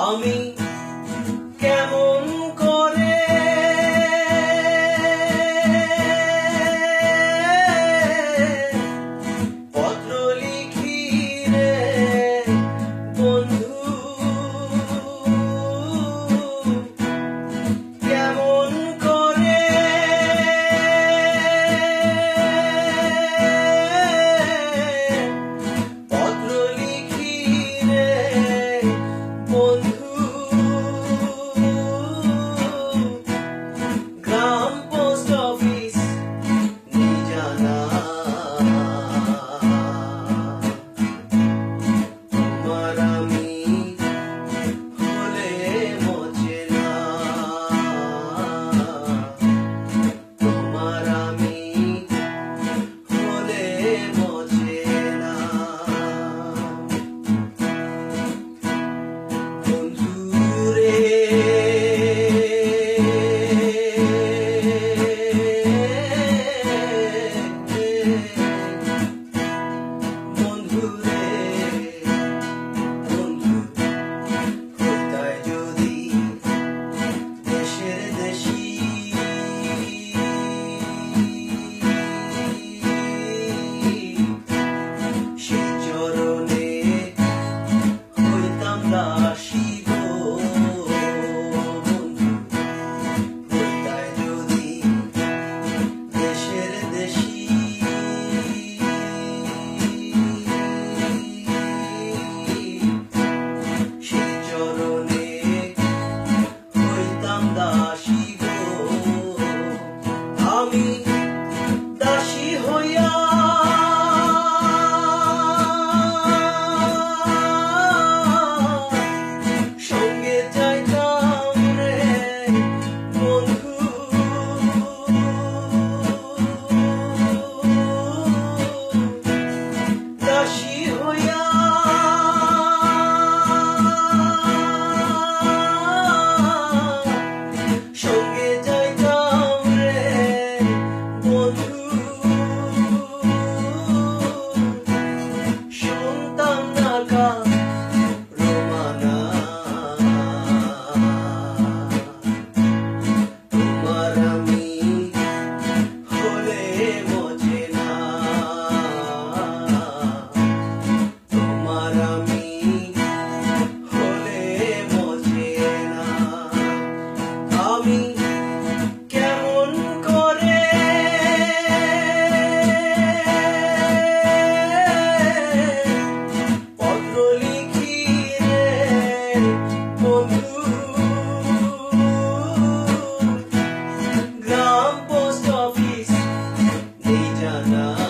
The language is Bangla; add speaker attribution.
Speaker 1: আমি কেমন আমি কেমন করে? পত্র লিখি গ্রাম পোস্ট অফিস নেই জানা।